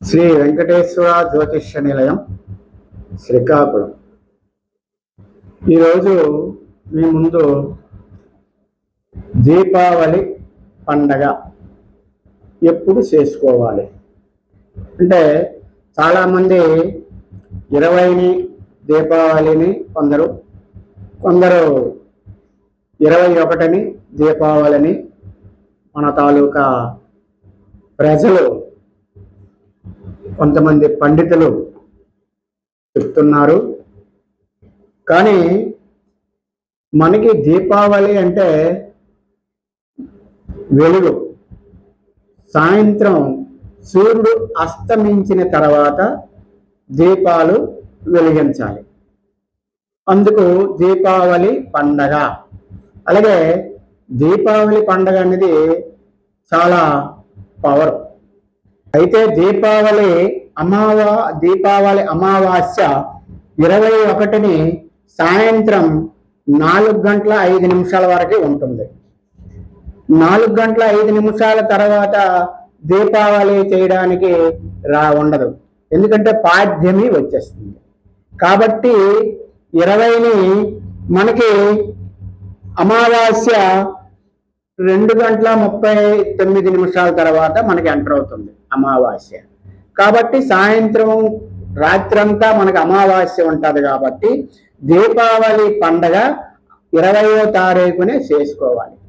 శ్రీ వెంకటేశ్వర జ్యోతిష్య నిలయం శ్రీకాకుళం. ఈరోజు మీ ముందు దీపావళి పండగ ఎప్పుడు చేసుకోవాలి? అంటే చాలామంది ఇరవైని దీపావళిని కొందరు కొందరు ఇరవై ఒకటిని దీపావళిని మన తాలూకా ప్రజలు కొంతమంది పండితులు చెప్తున్నారు. కానీ మనకి దీపావళి అంటే వెలుగు. సాయంత్రం సూర్యుడు అస్తమించిన తర్వాత దీపాలు వెలిగించాలి. అందుకు దీపావళి పండగ. అలాగే దీపావళి పండగ అనేది చాలా పవర్. అయితే దీపావళి అమావా దీపావళి అమావాస్య ఇరవై ఒకటిని సాయంత్రం నాలుగు గంటల ఐదు నిమిషాల వరకు ఉంటుంది. నాలుగు గంటల ఐదు నిమిషాల తర్వాత దీపావళి చేయడానికి రా ఉండదు. ఎందుకంటే పాద్యమి వచ్చేస్తుంది. కాబట్టి ఇరవైని మనకి అమావాస్య రెండు గంటల ముప్పై తొమ్మిది నిమిషాల తర్వాత మనకి ఎంటర్ అవుతుంది అమావాస్య. కాబట్టి సాయంత్రం రాత్రంతా మనకి అమావాస్య ఉంటుంది కాబట్టి దీపావళి పండగ ఇరవయో తారీఖునే చేసుకోవాలి.